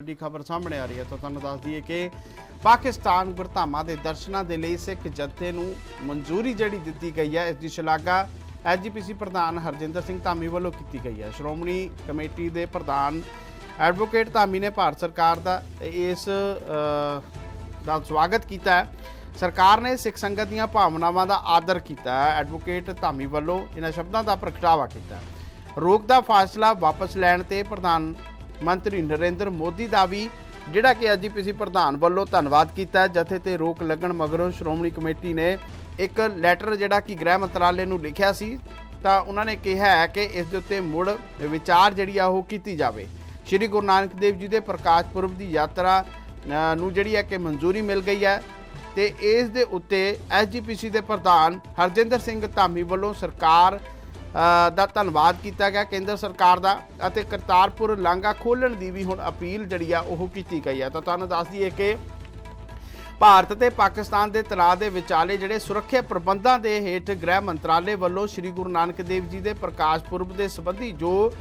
ਵੱਡੀ ਖਬਰ ਸਾਹਮਣੇ ਆ ਰਹੀ ਹੈ। ਤਾਂ ਤੁਹਾਨੂੰ ਦੱਸ ਦਈਏ ਕਿ ਪਾਕਿਸਤਾਨ ਗੁਰਧਾਮਾਂ ਦੇ ਦਰਸ਼ਨਾਂ ਦੇ ਲਈ ਸਿੱਖ ਜਥੇ ਨੂੰ ਮਨਜ਼ੂਰੀ ਜਿਹੜੀ ਦਿੱਤੀ ਗਈ ਹੈ, ਇਸ ਦੀ ਸ਼ਲਾਘਾ ਐਜੀਪੀਸੀ ਪ੍ਰਧਾਨ ਹਰਜਿੰਦਰ ਸਿੰਘ ਧਾਮੀ ਵੱਲੋਂ ਕੀਤੀ ਗਈ ਹੈ। ਸ਼੍ਰੋਮਣੀ ਕਮੇਟੀ ਦੇ ਪ੍ਰਧਾਨ ਐਡਵੋਕੇਟ ਧਾਮੀ ਨੇ ਭਾਰਤ ਸਰਕਾਰ ਦਾ ਇਸ ਦਾ ਸਵਾਗਤ ਕੀਤਾ ਹੈ। ਸਰਕਾਰ ਨੇ ਸਿੱਖ ਸੰਗਤ ਦੀਆਂ ਭਾਵਨਾਵਾਂ ਦਾ ਆਦਰ ਕੀਤਾ ਹੈ। ਐਡਵੋਕੇਟ ਧਾਮੀ ਵੱਲੋਂ ਇਹਨਾਂ ਸ਼ਬਦਾਂ ਦਾ ਪ੍ਰਗਟਾਵਾ ਕੀਤਾ ਰੋਕ ਦਾ ਫਾਸਲਾ ਵਾਪਸ ਲੈਣ ਤੇ ਪ੍ਰਧਾਨ ਮੰਤਰੀ ਨਰਿੰਦਰ ਮੋਦੀ ਦਾ ਵੀ, ਜਿਹੜਾ ਕਿ ਐਜੀਪੀਸੀ ਪ੍ਰਧਾਨ ਵੱਲੋਂ ਧੰਨਵਾਦ ਕੀਤਾ ਜਥੇ ਤੇ ਰੋਕ ਲੱਗਣ ਮਗਰੋਂ ਸ਼੍ਰੋਮਣੀ ਕਮੇਟੀ ਨੇ ਇੱਕ ਲੈਟਰ ਜਿਹੜਾ ਕਿ ਗ੍ਰਹਿ ਮੰਤਰਾਲੇ ਨੂੰ ਲਿਖਿਆ ਸੀ, ਤਾਂ ਉਹਨਾਂ ਨੇ ਕਿਹਾ ਹੈ ਕਿ ਇਸ ਦੇ ਉੱਤੇ ਮੁੜ ਵਿਚਾਰ ਜਿਹੜੀ ਆ ਉਹ ਕੀਤੀ ਜਾਵੇ। ਸ਼੍ਰੀ ਗੁਰੂ ਨਾਨਕ ਦੇਵ ਜੀ ਦੇ ਪ੍ਰਕਾਸ਼ ਪੁਰਬ ਦੀ ਯਾਤਰਾ ਨੂੰ ਜਿਹੜੀ ਹੈ ਕਿ ਮਨਜ਼ੂਰੀ ਮਿਲ ਗਈ ਹੈ। ਤੇ ਇਸ ਦੇ ਉੱਤੇ ਐਸਜੀਪੀਸੀ ਦੇ ਪ੍ਰਧਾਨ ਹਰਜਿੰਦਰ ਸਿੰਘ ਧਾਮੀ ਵੱਲੋਂ ਸਰਕਾਰ ਦਾ ਧੰਨਵਾਦ ਕੀਤਾ ਗਿਆ ਕੇਂਦਰ ਸਰਕਾਰ ਦਾ ਅਤੇ ਕਰਤਾਰਪੁਰ ਲਾਂਘਾ ਖੋਲਣ ਦੀ ਵੀ ਹੁਣ ਅਪੀਲ ਜਿਹੜੀ ਆ ਉਹ ਕੀਤੀ ਗਈ ਹੈ ਤਾਂ ਤੁਹਾਨੂੰ ਦੱਸ ਦਈਏ ਕਿ ਭਾਰਤ ਤੇ ਪਾਕਿਸਤਾਨ ਦੇ ਤਣਾਅ ਦੇ ਵਿਚਾਲੇ ਜਿਹੜੇ ਸੁਰੱਖਿਆ ਪ੍ਰਬੰਧਾਂ ਦੇ ਹੇਠ ਗ੍ਰਹਿ ਮੰਤਰਾਲੇ ਵੱਲੋਂ ਸ੍ਰੀ ਗੁਰੂ ਨਾਨਕ ਦੇਵ ਜੀ ਦੇ ਪ੍ਰਕਾਸ਼ ਪੁਰਬ ਦੇ ਸੰਬੰਧੀ ਜੋ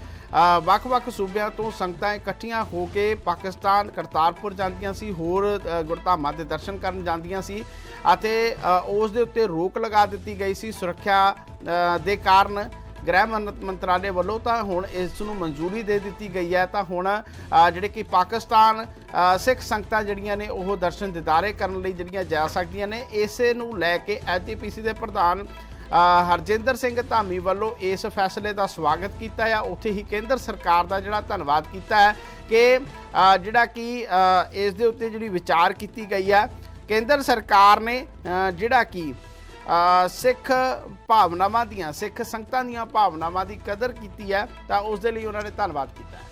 ਵੱਖ-ਵੱਖ ਸੂਬਿਆਂ ਤੋਂ ਸੰਗਤਾਂ ਇਕੱਠੀਆਂ ਹੋ ਕੇ ਪਾਕਿਸਤਾਨ ਕਰਤਾਰਪੁਰ ਜਾਂਦੀਆਂ ਸੀ, ਹੋਰ ਗੁਰਧਾਮਾਂ ਦੇ ਦਰਸ਼ਨ ਕਰਨ ਜਾਂਦੀਆਂ ਸੀ ਅਤੇ ਉਸ ਦੇ ਉੱਤੇ ਰੋਕ ਲਗਾ ਦਿੱਤੀ ਗਈ ਸੀ ਸੁਰੱਖਿਆ ਦੇ ਕਾਰਨ। ਗ੍ਰਹਿ ਮੰ- ਮੰਤਰਾਲੇ ਵੱਲੋਂ ਤਾਂ ਹੁਣ ਇਸ ਨੂੰ ਮਨਜ਼ੂਰੀ ਦੇ ਦਿੱਤੀ ਗਈ ਹੈ। ਤਾਂ ਹੁਣ ਜਿਹੜੇ ਕਿ ਪਾਕਿਸਤਾਨ ਸਿੱਖ ਸੰਗਤਾਂ ਜਿਹੜੀਆਂ ਨੇ ਉਹ ਦਰਸ਼ਨ ਦਿਦਾਰੇ ਕਰਨ ਲਈ ਜਿਹੜੀਆਂ ਜਾ ਸਕਦੀਆਂ ਨੇ, ਇਸੇ ਨੂੰ ਲੈ ਕੇ ਐਜੀਪੀਸੀ ਦੇ ਪ੍ਰਧਾਨ ਹਰਜਿੰਦਰ ਸਿੰਘ ਧਾਮੀ ਵੱਲੋਂ ਇਸ ਫੈਸਲੇ ਦਾ ਸਵਾਗਤ ਕੀਤਾ ਹੈ। ਉੱਥੇ ਹੀ ਕੇਂਦਰ ਸਰਕਾਰ ਦਾ ਜਿਹੜਾ ਧੰਨਵਾਦ ਕੀਤਾ ਹੈ ਕਿ ਜਿਹੜਾ ਕਿ ਇਸ ਦੇ ਉੱਤੇ ਜਿਹੜੀ ਵਿਚਾਰ ਕੀਤੀ ਗਈ ਹੈ। ਕੇਂਦਰ ਸਰਕਾਰ ਨੇ ਜਿਹੜਾ ਕਿ ਸਿੱਖ ਭਾਵਨਾਵਾਂ ਦੀਆਂ, ਸਿੱਖ ਸੰਗਤਾਂ ਦੀਆਂ ਭਾਵਨਾਵਾਂ ਦੀ ਕਦਰ ਕੀਤੀ ਹੈ, ਤਾਂ ਉਸ ਦੇ ਲਈ ਉਹਨਾਂ ਨੇ ਧੰਨਵਾਦ ਕੀਤਾ ਹੈ।